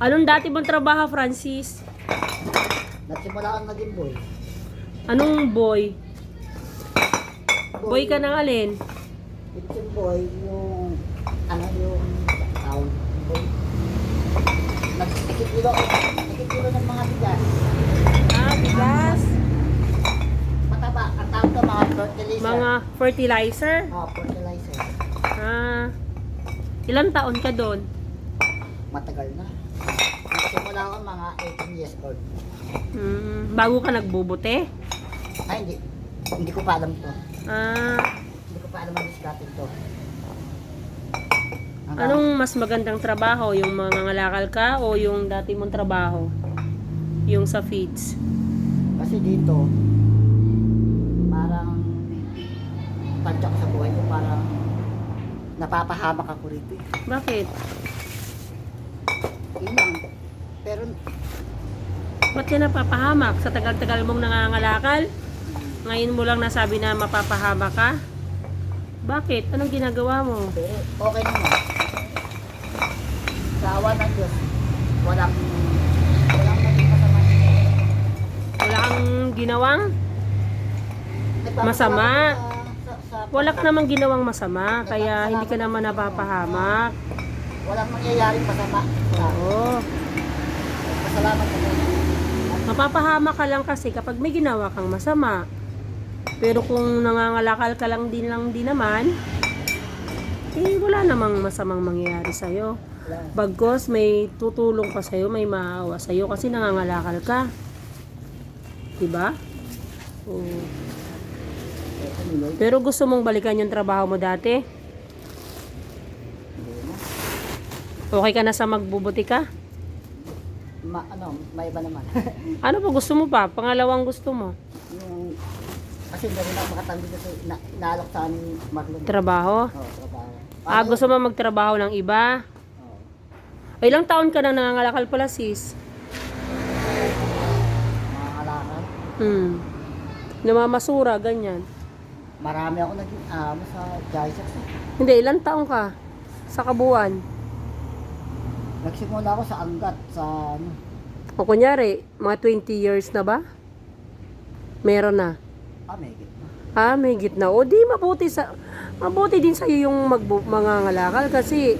Anong dati mong trabaho, Francis? Nagsimula ang naging boy. Anong boy? Boy ka ng alin? Kitchen boy, yung, ano yung, tawag boy. Kilo, tikit kilo ng mga bigas. Ah, bigas. Mataba, ang tawag ko mga fertilizer. Mga fertilizer. Oh, fertilizer. Ah. Ilang taon ka doon? Matagal na. Nagsimula ako mga 18 years old. Hmm, bago ka nagbubuti? Ay, hindi. Hindi ko pa alam to. Ah, Hindi ko pa alam ang diskarte to. Hanggang- anong mas magandang trabaho? Yung mga ngalakal ka o yung dati mong trabaho? Yung sa feeds? Kasi dito, parang tansya ko sa buhay ko, parang napapahamak ako rito. eh. Bakit? Lang. Pero Ba't ka napapahamak? Sa tagal-tagal mong nangangalakal? Ngayon mo lang nasabi na mapapahamak ka? Bakit? Anong ginagawa mo? pero okay naman. Sa awa ng Diyos, walang walang naging masama. Wala kang ginawang? Masama. ako Sa, sa, sa, Wala ka namang ginawang masama, kaya hindi ka naman napapahamak. Walang mangyayaring masama. Oo. Pasalamat ako. Mapapahamak ka lang kasi kapag may ginawa kang masama. Pero kung nangangalakal ka lang din lang din naman, eh wala namang masamang mangyayari sa'yo. Bagkos may tutulong pa sa'yo, may maawa sa'yo kasi nangangalakal ka. Diba? Oo. Anyway, Pero gusto mong balikan yung trabaho mo dati? hindi na. Okay ka na sa magbubuti ka? Ma, ano, may iba naman. Ano pa gusto mo pa? Pangalawang gusto mo? yung, kasi hindi rin ako makatanggi kasi na, naalok sa amin Marlon. Trabaho? Oo, trabaho. Ah, gusto mo magtrabaho ng iba? Oo. O, ilang taon ka nang nangangalakal pala sis? mga kalakal. Hmm. Namamasura, ganyan. Marami ako naging amo sa Jaisex. Hindi, ilang taon ka? Sa kabuuan? Nagsimula ako sa Angat, sa ano, O kunyari, mga 20 years na ba? Meron na. ah, may gitna. Ah, may gitna. O di, mabuti sa... Mabuti din sa'yo yung magbu- mga ngalakal kasi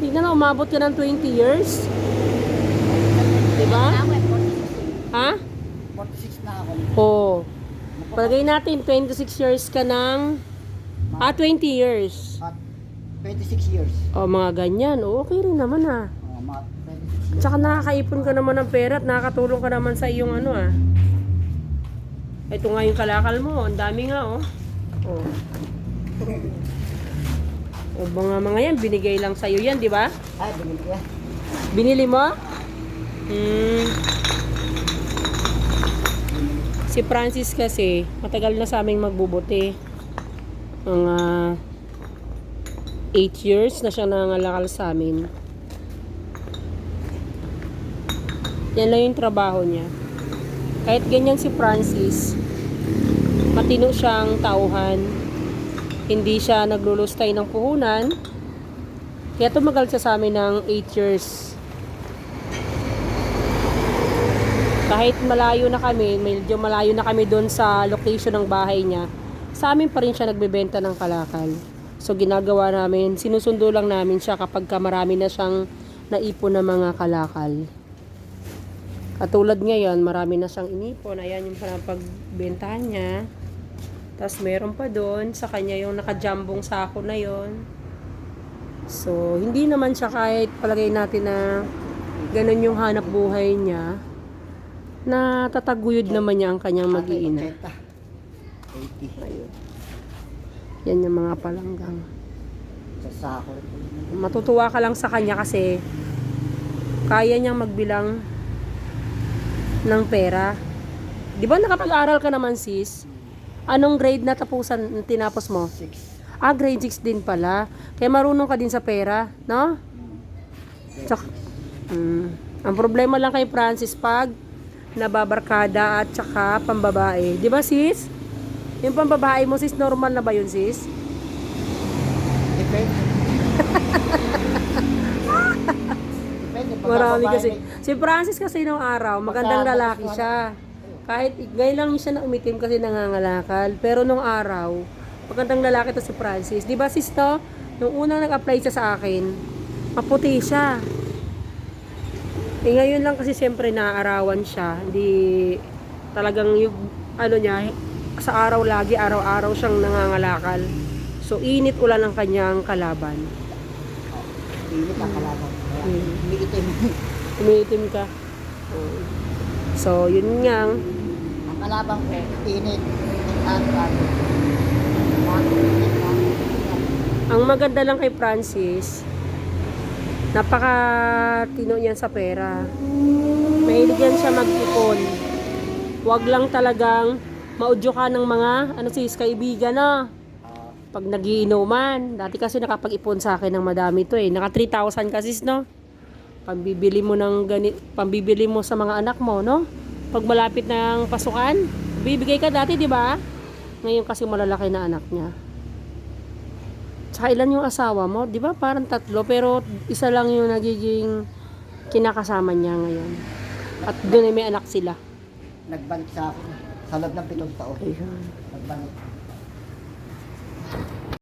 tignan na, umabot ka ng 20 years. Eh, 46. Ha? 46 na ako. Oo. Palagay natin, 26 years ka ng... Ah, 20 years. At 26 years. O, mga ganyan. O, okay rin naman ah. Oh, mga 26 years. Tsaka nakakaipon ka naman ng pera at nakakatulong ka naman sa iyong ano ah. Ito nga yung kalakal mo. Ang dami nga oh. Oh. O mga mga yan, binigay lang sa'yo yan, di ba? Ay, binili ko yan. Binili mo? Hmm. Si Francis kasi, matagal na sa aming magbubuti. Mga 8 years na siya nangangalakal sa amin. Yan lang yung trabaho niya. Kahit ganyan si Francis, matino siyang tauhan. Hindi siya naglulustay ng puhunan. Kaya tumagal siya sa amin ng 8 years. Kahit malayo na kami, medyo malayo na kami doon sa location ng bahay niya, sa amin pa rin siya nagbebenta ng kalakal. So ginagawa namin, sinusundo lang namin siya kapag ka marami na siyang naipon na mga kalakal. Katulad ngayon, marami na siyang inipon. Ayan yung pagbentahan niya. Tapos meron pa doon sa kanya yung nakajambong sako na yon. So, hindi naman siya kahit palagay natin na ganun yung hanap buhay niya na tataguyod naman niya ang kanyang mag-iina. 80. Ayun. Yan yung mga palanggang. Matutuwa ka lang sa kanya kasi kaya niyang magbilang ng pera. Di ba nakapag-aral ka naman sis? Anong grade na tapusan tinapos mo? 6. Ah, grade 6 din pala. Kaya marunong ka din sa pera, no? Tsaka, mm, ang problema lang kay Francis pag nababarkada at tsaka pambabae. Di ba sis? Yung pambabae mo sis, normal na ba yun sis? Depende. Marami kasi. Si Francis kasi nung araw, magandang lalaki siya. Kahit ngayon lang siya na umitim kasi nangangalakal. Pero nung araw, magandang lalaki to si Francis. Di ba sis to? Nung unang nag-apply siya sa akin, maputi siya. Eh ngayon lang kasi siyempre naaarawan siya. Hindi talagang yung ano niya, sa araw lagi, araw-araw siyang nangangalakal. So init ulan ang kanyang kalaban. Init ang kalaban. Kaya, Hmm. umiitim. Umiitim ka. Oo. So, yun nga. ang kalaban ko, init. Init lang. Ang maganda lang kay Francis, napaka tino niyan sa pera. Mahilig yan siya mag-ipon. Huwag lang talagang maudyo ka ng mga, ano sis, kaibigan na. Pag nagiinuman. Dati kasi nakapag-ipon sa akin ng madami to eh. Naka 3,000 kasi no. Pambibili mo ng gani, pambibili mo sa mga anak mo, no? Pag malapit ng pasukan, bibigay ka dati, di ba? Ngayon kasi malalaki na anak niya. Tsaka ilan yung asawa mo? Di ba? Parang tatlo, pero isa lang yung nagiging kinakasama niya ngayon. At doon ay may anak sila. nagbalik sa akin. Sa loob ng pitong taon. Ayun. Nagbalik.